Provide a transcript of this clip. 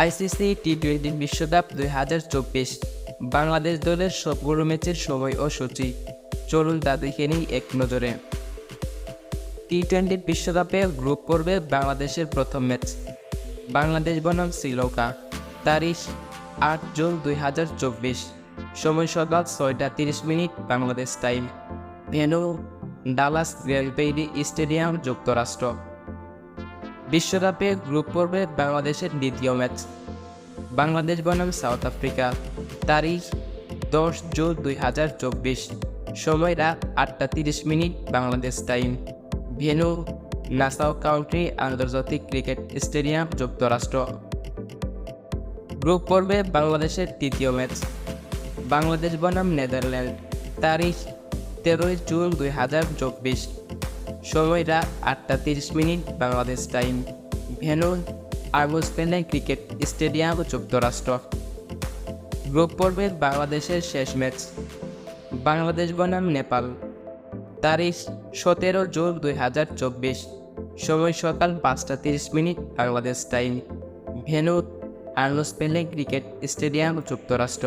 ICC T twenty বিশ্বকাপ দুই হাজার চব্বিশ। বাংলাদেশ দলের সবগুলো ম্যাচের সময় ও সূচি। চলুন তা দেখে নিই এক নজরে। টি টোয়েন্টি বিশ্বকাপে গ্রুপ পর্বে বাংলাদেশের প্রথম ম্যাচ। বাংলাদেশ বনাম শ্রীলঙ্কা। তারিখ আট জুন দুই হাজার চব্বিশ। সময় সকাল ছয়টা তিরিশ minute Bangladesh time venue Dallas Grand Prairie stadium যুক্তরাষ্ট্র। বিশ্বকাপে গ্রুপ পর্বে বাংলাদেশের দ্বিতীয় ম্যাচ। বাংলাদেশ বনাম সাউথ আফ্রিকা। তারিখ, দশ জুন দুই হাজার চব্বিশ। সময় রাত আটটা তিরিশ minute Bangladesh time. Venue Nassau County আন্তর্জাতিক ক্রিকেট স্টেডিয়াম যুক্তরাষ্ট্র। গ্রুপ পর্বে বাংলাদেশের তৃতীয় ম্যাচ। বাংলাদেশ বনাম নেদারল্যান্ড। তারিখ, তেরোই জুন দুই হাজার চব্বিশ। সময় রাত আটটা তিরিশ minute Bangladesh time. Venue Arnos Vale cricket stadium যুক্তরাষ্ট্র। গ্রুপ পর্বের বাংলাদেশের শেষ ম্যাচ। বাংলাদেশ বনাম নেপাল। তারিখ, সতেরো জুন দুই হাজার চব্বিশ। সময় সকাল পাঁচটা তিরিশ minute Bangladesh time. Venue Arnos Vale cricket stadium যুক্তরাষ্ট্র।